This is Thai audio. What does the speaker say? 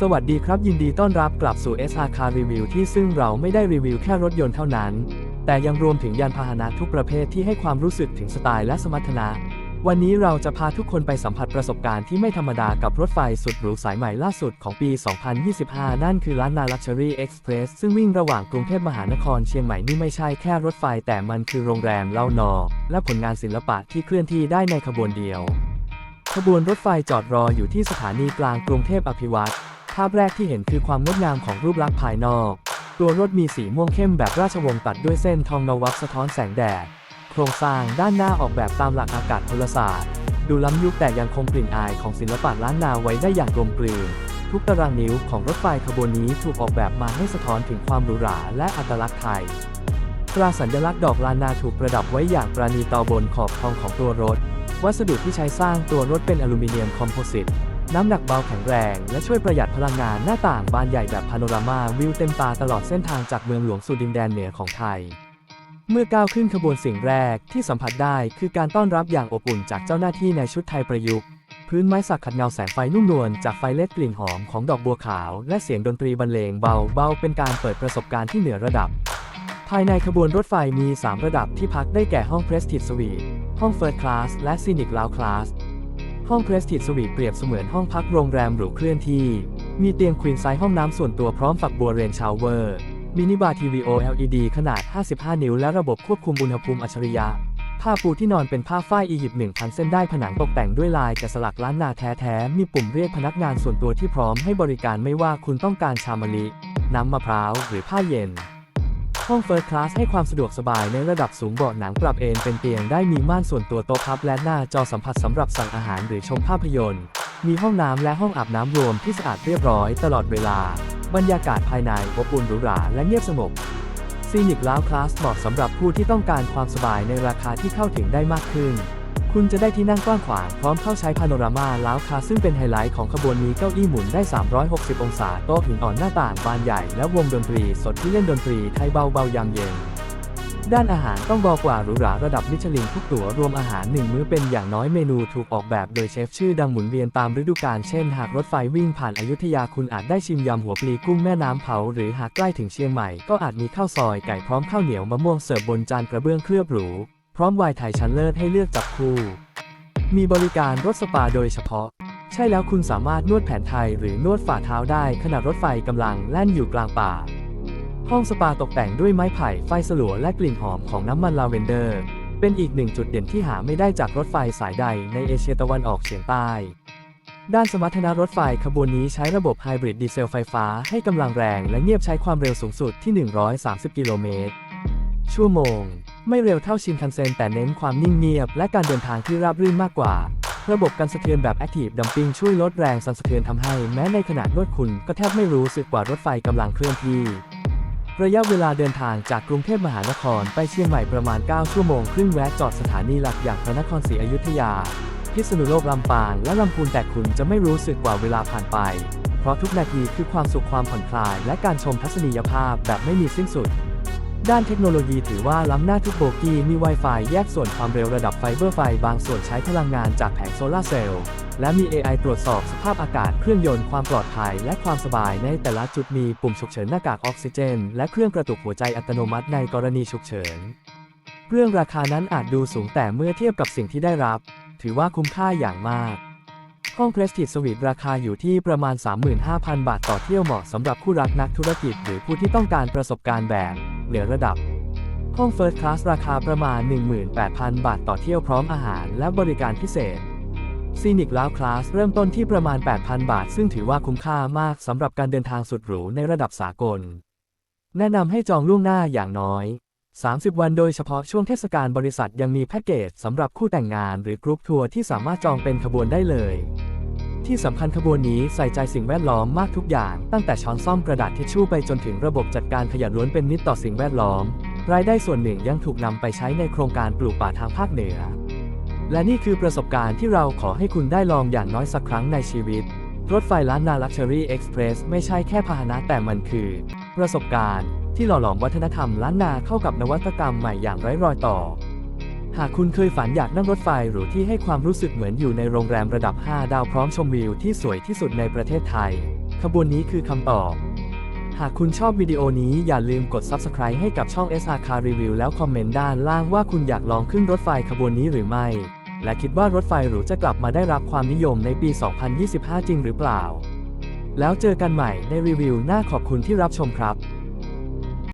สวัสดีครับ ยินดีต้อนรับกลับสู่ SR Car Review ที่ซึ่งเราไม่ได้รีวิวแค่รถยนต์เท่านั้น แต่ยังรวมถึงยานพาหนะทุกประเภทที่ให้ความรู้สึกถึงสไตล์และสมรรถนะ วันนี้เราจะพาทุกคนไปสัมผัสประสบการณ์ที่ไม่ธรรมดากับรถไฟสุดหรูสายใหม่ล่าสุดของปี 2025 นั่นคือล้านนา Luxury Express ซึ่งวิ่งระหว่างกรุงเทพมหานครเชียงใหม่นี่ไม่ใช่แค่รถไฟแต่มันคือโรงแรมเล่านอ และผลงานศิลปะที่เคลื่อนที่ได้ในขบวนเดียว ขบวนรถไฟจอดรออยู่ที่สถานีกลางกรุงเทพอภิวัตรภาพแรกที่เห็นคือความงดงามของรูปลักษณ์ภายนอก ตัวรถมีสีม่วงเข้มแบบราชวงศ์ตัดด้วยเส้นทองนวับสะท้อนแสงแดด โครงสร้างด้านหน้าออกแบบตามหลักอากาศพลศาสตร์ ดูล้ำยุคแต่ยังคงกลิ่นอายของศิลปะล้านนาไว้ได้อย่างกลมกลืน ทุกตารางนิ้วของรถไฟขบวนนี้ถูกออกแบบมาให้สะท้อนถึงความหรูหราและอัตลักษณ์ไทย ตราสัญลักษณ์ดอกลานนาถูกประดับไว้อย่างประณีตต่อบนขอบทองของตัวรถ วัสดุที่ใช้สร้างตัวรถเป็นอลูมิเนียมคอมโพสิต น้ำหนักเบาแข็งแรง และช่วยประหยัดพลังงานหน้าต่างบานใหญ่แบบพาโนรามาวิวเต็มตาตลอดเส้นทางจากเมืองหลวงสู่ดินแดนเหนือของไทย เมื่อก้าวขึ้นขบวนสิ่งแรกที่สัมผัสได้คือการต้อนรับอย่างอบอุ่นจากเจ้าหน้าที่ในชุดไทยประยุกต์ พื้นไม้สักขัดเงาแสงไฟนุ่มนวลจากไฟเล็ดกลิ่นหอมของดอกบัวขาว และเสียงดนตรีบรรเลงเบาๆเป็นการเปิดประสบการณ์ที่เหนือระดับ ภายในขบวนรถไฟมี 3 ระดับที่พักได้แก่ห้อง Prestige Suite ห้อง First Class และ Scenic Lounge Class ห้อง Prestige Suite เปรียบเสมือนห้องพักโรงแรมหรูเคลื่อนที่ มีเตียงควีนไซส์ห้องน้ำส่วนตัวพร้อมฝักบัวเรนชาวเวอร์ มินิบาร์ทีวี OLED ขนาด 55 นิ้ว และระบบควบคุมอุณหภูมิอัจฉริยะ ผ้าปูที่นอนเป็นผ้าฝ้ายอียิปต์1,000 เส้นได้ผนังตกแต่งด้วยลายแกะสลักล้านนาแท้ๆ มีปุ่มเรียกพนักงานส่วนตัวที่พร้อมให้บริการไม่ว่าคุณต้องการชามะลิ น้ำมะพร้าว หรือผ้าเย็น ห้องเฟิร์สคลาสให้ความสะดวกสบายในระดับสูงเบาะหนังปรับเอนเป็นเตียงได้มีม่านส่วนตัวโต๊ะพับและหน้าจอสัมผัสสำหรับสั่งอาหารหรือชมภาพยนตร์ มีห้องน้ำและห้องอาบน้ำรวมที่สะอาดเรียบร้อยตลอดเวลา บรรยากาศภายในอบอุ่นหรูหราและเงียบสงบซีนิกลาวคลาสเหมาะสำหรับผู้ที่ต้องการความสบายในราคาที่เข้าถึงได้มากขึ้น คุณจะได้ที่นั่งกว้างขวางพร้อมเข้าใช้พาโนรามาลาวคลาสซึ่งเป็นไฮไลท์ของขบวนนี้เก้าอี้หมุนได้ 360 องศาโต๊ะหินอ่อนหน้าต่างบานใหญ่และวงดนตรีสดที่เล่นดนตรีไทยเบาๆยามเย็น ด้านอาหารต้องบอกว่าหรูหราระดับมิชลินทุกตัวรวมอาหารหนึ่งมื้อเป็นอย่างน้อยเมนูถูกออกแบบโดยเชฟชื่อดังหมุนเวียนตามฤดูกาลเช่นหากรถไฟวิ่งผ่านอายุทยาคุณอาจได้ชิมยำหัวปลีกุ้งแม่น้ำเผา หรือหากใกล้ถึงเชียงใหม่ ก็อาจมีข้าวซอยไก่พร้อมข้าวเหนียวมะม่วงเสิร์ฟบนจานกระเบื้องเคลือบหรู พร้อมไวน์ไทยชั้นเลิศให้เลือกจับคู่ มีบริการรถสปาโดยเฉพาะใช่แล้วคุณสามารถนวดแผนไทยหรือนวดฝ่าเท้าได้ขณะรถไฟกำลังแล่นอยู่กลางป่า ห้องสปาตกแต่งด้วยไม้ไผ่ไฟสลัวและกลิ่นหอมของน้ำมันลาเวนเดอร์ เป็นอีกหนึ่งจุดเด่นที่หาไม่ได้จากรถไฟสายใดในเอเชียตะวันออกเฉียงใต้ ด้านสมรรถนะรถไฟขบวนนี้ใช้ระบบไฮบริดดีเซลไฟฟ้าให้กำลังแรงและเงียบใช้ความเร็วสูงสุดที่ 130 กิโลเมตร ชั่วโมง ไม่เร็วเท่าชินคันเซ็นแต่เน้นความนิ่งเงียบ และการเดินทางที่ราบรื่นมากกว่าระบบการสะเทือนแบบ Active Dumping ช่วยลดแรงสั่นสะเทือนทำให้ แม้ในขณะนวดคุณก็แทบไม่รู้สึกว่ารถไฟกำลังเคลื่อนที่ ระยะเวลาเดินทางจากกรุงเทพมหานครไปเชียงใหม่ประมาณ 9 ชั่วโมงครึ่งแวะจอดสถานีหลักอย่างพระนครศรีอยุธยา พิษณุโลกลำปางและลำพูนแต่คุณจะไม่รู้สึกกว่าเวลาผ่านไป เพราะทุกนาทีคือความสุขความผ่อนคลาย และการชมทัศนียภาพแบบไม่มีสิ้นสุด ด้านเทคโนโลยีถือว่าล้ำหน้าทุกโบกี้มี Wi-Fi แยกส่วนความเร็วระดับไฟเบอร์ไฟบางส่วนใช้พลังงานจากแผงโซลาร์เซลล์ และมี AI ตรวจสอบสภาพอากาศเครื่องยนต์ความปลอดภัยและความสบายในแต่ละจุดมีปุ่มฉุกเฉินหน้ากากออกซิเจน และเครื่องกระตุกหัวใจอัตโนมัติในกรณีฉุกเฉิน เรื่องราคานั้นอาจดูสูงแต่เมื่อเทียบกับสิ่งที่ได้รับ ถือว่าคุ้มค่าอย่างมาก ห้อง Prestige Suite ราคาอยู่ที่ประมาณ 35,000 บาทต่อเที่ยวเหมาะสำหรับคู่รักนักธุรกิจ หรือผู้ที่ต้องการประสบการณ์แบบเหนือระดับ ห้อง First Class ราคาประมาณ 18,000 บาทต่อเที่ยวพร้อมอาหารและบริการพิเศษ Scenic Lounge Class เริ่มต้นที่ประมาณ 8,000 บาท ซึ่งถือว่าคุ้มค่ามากสำหรับการเดินทางสุดหรูในระดับสากล แนะนำให้จองล่วงหน้าอย่างน้อย 30 วันโดยเฉพาะช่วงเทศกาลบริษัทยังมีแพ็กเกจสำหรับคู่แต่งงานหรือกรุ๊ปทัวร์ที่สามารถจองเป็นขบวนได้เลย ที่สำคัญขบวนนี้ใส่ใจสิ่งแวดล้อมมากทุกอย่าง ตั้งแต่ช้อนซ่อมกระดาษทิชชู่ไปจนถึงระบบจัดการขยะล้วนเป็นมิตรต่อสิ่งแวดล้อม รายได้ส่วนหนึ่งยังถูกนำไปใช้ในโครงการปลูกป่าทางภาคเหนือ และนี่คือประสบการณ์ที่เราขอให้คุณได้ลองอย่างน้อยสักครั้งในชีวิต รถไฟล้านนา Luxury Express ไม่ใช่แค่พาหนะแต่มันคือ ประสบการณ์ที่หล่อหลอมวัฒนธรรมล้านนาเข้ากับนวัตกรรมใหม่อย่างไร้รอยต่อ หากคุณเคยฝันอยากนั่งรถไฟหรูที่ให้ความรู้สึกเหมือนอยู่ในโรงแรมระดับ 5 ดาวพร้อมชมวิวที่สวยที่สุดในประเทศไทย ขบวนนี้คือคำตอบ หากคุณชอบวิดีโอนี้อย่าลืมกด Subscribe ให้กับช่อง SR Car Review แล้วคอมเมนต์ด้านล่างว่าคุณอยากลองขึ้นรถไฟขบวนนี้หรือไม่ และคิดว่ารถไฟหรูจะกลับมาได้รับความนิยมในปี 2025 จริงหรือเปล่า แล้วเจอกันใหม่ในรีวิวหน้าขอบคุณที่รับชมครับ